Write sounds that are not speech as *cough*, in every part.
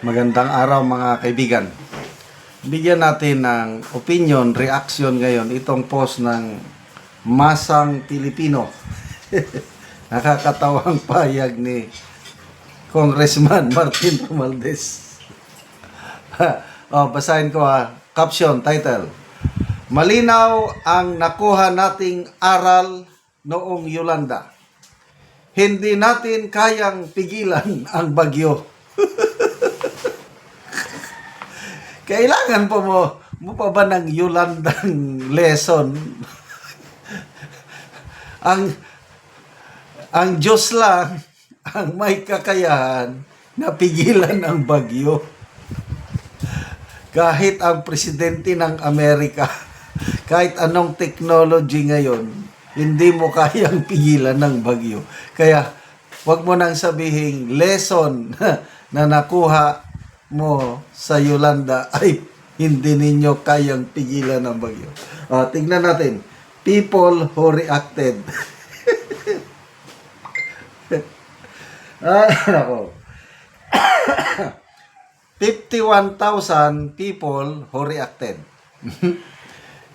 Magandang araw mga kaibigan. Bigyan natin ng opinion, reaction ngayon itong post ng Masang Pilipino. *laughs* Nakakatawang payag ni Congressman *laughs* Martin Romualdez. *laughs* oh, basahin ko ha. Caption, title. Malinaw ang nakuha nating aral noong Yolanda. Hindi natin kayang pigilan ang bagyo. Kailangan po mo, mo pa ba ng Yolandang lesson? ang ang Diyos lang ang may kakayahan na pigilan ang bagyo. Kahit ang presidente ng Amerika, kahit anong technology ngayon, hindi mo kayang pigilan ng bagyo. Kaya, wag mo nang sabihin lesson *laughs* na nakuha mo sa Yolanda *laughs* ay hindi ninyo kayang pigilan ng bagyo. Ah, tignan natin. People who reacted. Ay, *laughs* *laughs* nako. *coughs* 51,000 people who reacted.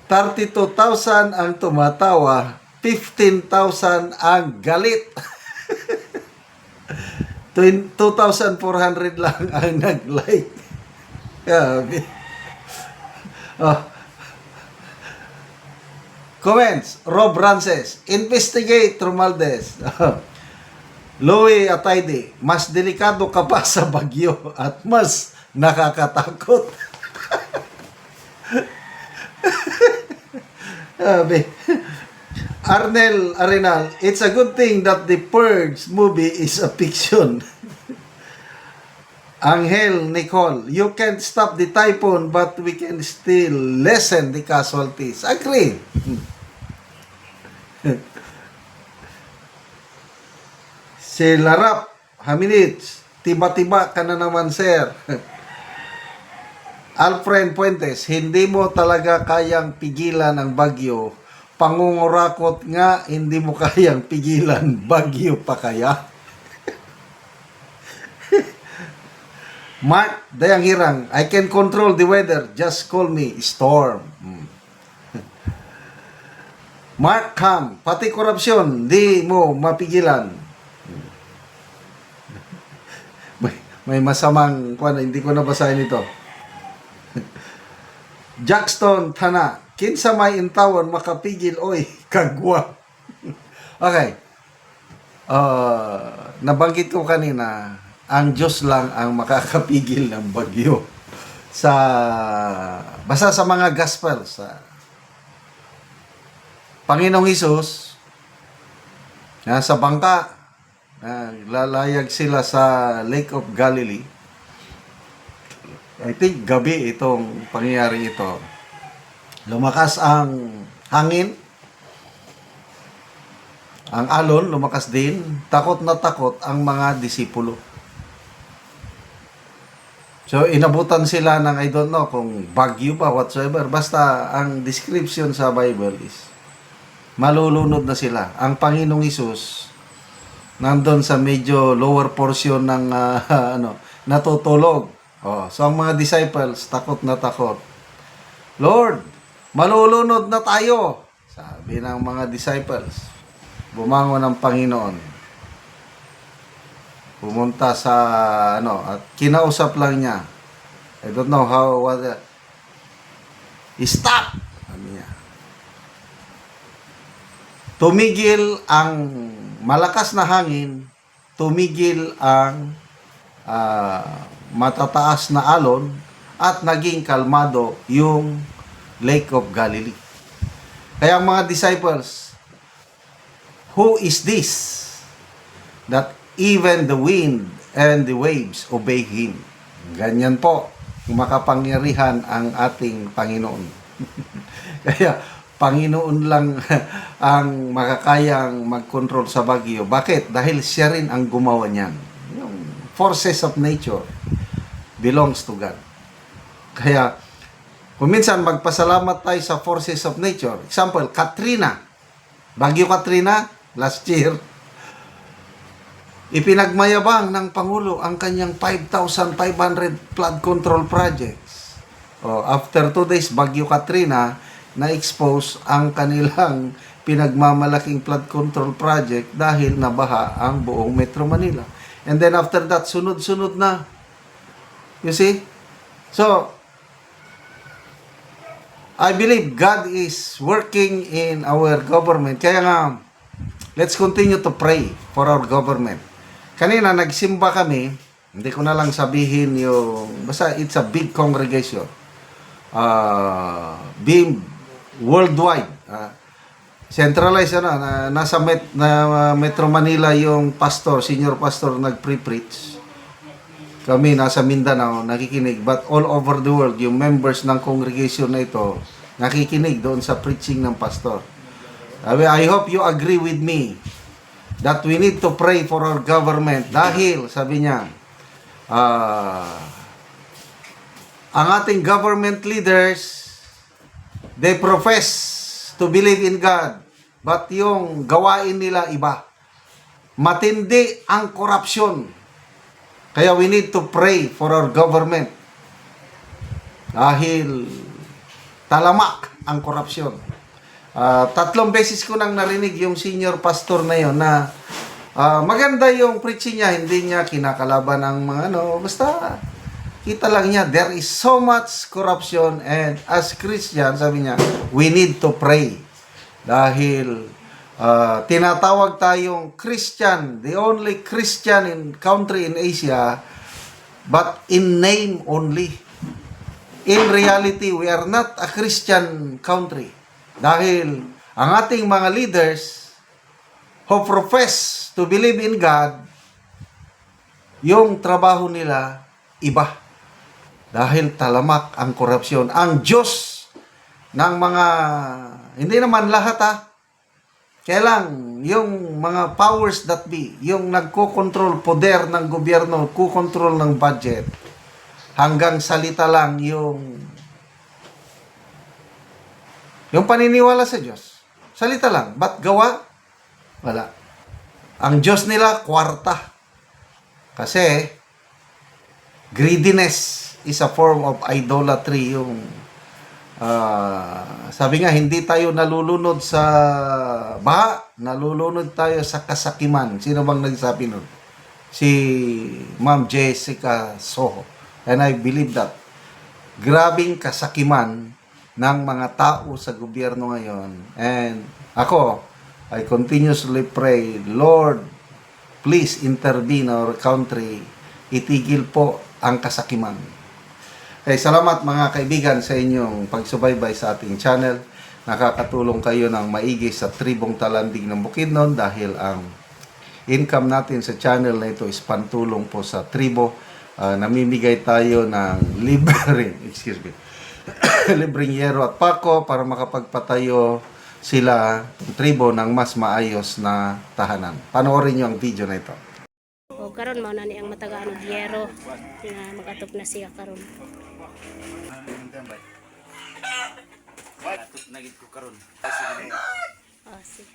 32,000 ang tumatawa, 15,000 ang galit. 2,400 lang ang nag-like. Grabe. Oh. Comments, Rob Rances, investigate Romualdez. *laughs* Louie Atayde, mas delikado ka pa sa bagyo at mas nakakatakot. *laughs* Sabi. Arnel Arenal, it's a good thing that the Purge movie is a fiction. *laughs* Angel Nicole, you can't stop the typhoon but we can still lessen the casualties. Agree. *laughs* si Larap Haminich, tiba-tiba ka na naman, sir. *laughs* Alfred Puentes, hindi mo talaga kayang pigilan ang bagyo. Pangungurakot nga, hindi mo kayang pigilan. Bagyo pa kaya? Mark Dayang Hirang, I can control the weather. Just call me storm. Hmm. Mark Ham, pati korupsyon, di mo mapigilan. may, may masamang, kuwan, hindi ko nabasahin ito. *laughs* Jackson Tana, kinsa may intawon makapigil oy *laughs* kagwa. okay. Uh, nabanggit ko kanina, ang Diyos lang ang makakapigil ng bagyo. Sa basta sa mga gospel sa Panginoong Hesus nasa bangka uh, lalayag sila sa Lake of Galilee I think gabi itong pangyayari ito. Lumakas ang hangin. Ang alon, lumakas din. Takot na takot ang mga disipulo. So, inabutan sila ng I don't know kung bagyo pa whatsoever. Basta ang description sa Bible is malulunod na sila. Ang Panginoong Isus nandun sa medyo lower portion ng ah, *laughs* ano, natutulog. Oh, so ang mga disciples takot na takot. Lord, malulunod na tayo. Sabi ng mga disciples. Bumangon ang Panginoon. Pumunta sa ano at kinausap lang niya. I don't know how what uh, Stop! Sabi niya. Tumigil ang malakas na hangin, tumigil ang ah, matataas na alon at naging kalmado yung Lake of Galilee. Kaya ang mga disciples, who is this that even the wind and the waves obey Him? Ganyan po, makapangyarihan ang ating Panginoon. *laughs* Kaya, Panginoon lang *laughs* ang makakayang mag-control sa bagyo. Bakit? Dahil siya rin ang gumawa niyan. Yung forces of nature belongs to God. Kaya, kung minsan magpasalamat tayo sa forces of nature. Example, Katrina. Bagyo Katrina, last year. ipinagmayabang ng Pangulo ang kanyang 5,500 flood control projects. Oh, after two days, Bagyo Katrina, na-expose ang kanilang pinagmamalaking flood control project dahil nabaha ang buong Metro Manila. And then after that, sunod-sunod na. You see? So, I believe God is working in our government. Kaya nga, let's continue to pray for our government. Kanina, nagsimba kami, hindi ko na lang sabihin yung, basta it's a big congregation. Uh, being worldwide. ah. centralized ano, na, nasa met, na, Metro Manila yung pastor, senior pastor nag-pre-preach. Kami nasa Mindanao, nakikinig. But all over the world, yung members ng congregation na ito, nakikinig doon sa preaching ng pastor. I hope you agree with me that we need to pray for our government dahil, sabi niya, ah, ang ating government leaders, they profess to believe in God, but yung gawain nila iba. Matindi ang korupsyon. Kaya we need to pray for our government. Dahil talamak ang korupsyon. Ah, tatlong beses ko nang narinig yung senior pastor na yon na ah, maganda yung preaching niya, hindi niya kinakalaban ng mga ano, basta kita lang niya, there is so much corruption and as Christian, sabi niya, we need to pray. Dahil ah, tinatawag tayong Christian, the only Christian in country in Asia, but in name only. In reality, we are not a Christian country. Dahil ang ating mga leaders who profess to believe in God, yung trabaho nila iba. Dahil talamak ang korupsyon. Ang Diyos ng mga, hindi naman lahat ha, kaya lang, yung mga powers that be, yung nagko-control poder ng gobyerno, kukontrol ng budget, hanggang salita lang yung yung paniniwala sa Diyos. Salita lang. Ba't gawa? Wala. Ang Diyos nila, kwarta. Kasi, greediness is a form of idolatry. Yung, ah, sabi nga, hindi tayo nalulunod sa baha, nalulunod tayo sa kasakiman. Sino bang nagsabi nun? Si Ma'am Jessica Soho. And I believe that. Grabing kasakiman ng mga tao sa gobyerno ngayon. And ako, I continuously pray, Lord, please intervene in our country. Itigil po ang kasakiman. Okay, salamat mga kaibigan sa inyong pagsubaybay sa ating channel. Nakakatulong kayo ng maigi sa tribong talandig ng Bukidnon dahil ang income natin sa channel na ito is pantulong po sa tribo. Ah, namimigay tayo ng *laughs* libre, excuse me, *coughs* libreng yero at pako para makapagpatayo sila tribo ng mas maayos na tahanan. Panoorin nyo ang video na ito. O karon mao na ni ang matagaan og yero nga magatop na siya karon. Atot na gid ko karon. Ah, sige.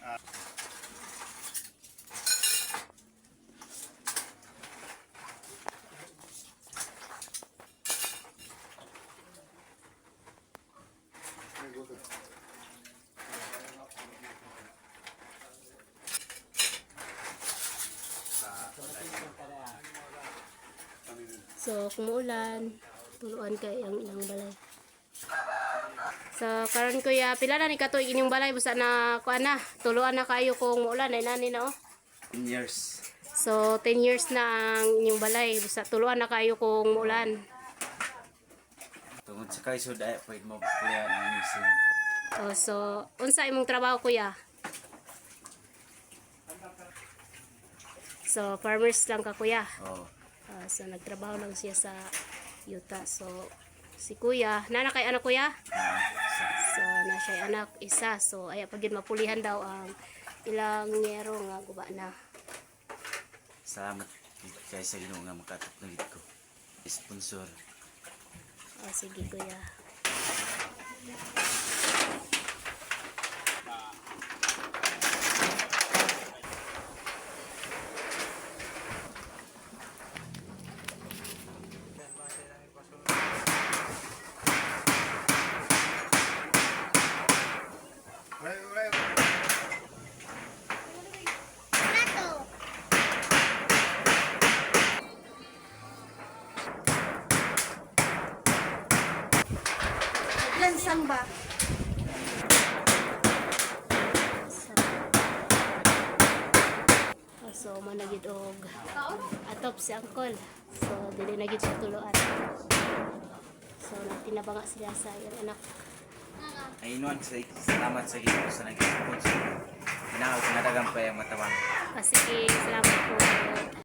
So, kung muulan, tuluan kay ang ilang balay. So, karon ko ya pila na ni katuig inyong balay busa na kuan na tuluan na kayo kung muulan ay nani na oh. 10 years. So, 10 years na ang inyong balay busa tuluan na kayo kung muulan. Tungod sa kayo dahil pwede mo kuya ang misin. Oh, so, unsa imong trabaho kuya? So, farmers lang ka kuya. Oh. Ah, so, nagtrabaho lang siya sa yuta. So, si kuya, nana kay anak kuya? So, na siya anak isa. So, ay pagin mapulihan daw ang ilang nyero nga guba na. Salamat kay sa Ginoo nga na gid ko. Sponsor. Oh, sige kuya. So, so managid og atop si Uncle. So, dili na gid siya tuloan. So, nagtinabanga sila sa iyang anak. Ayunuan sa salamat sa Ginoo sa nag-sponsor. Inaw, nadagang pa yung matawan. Kasi, salamat po.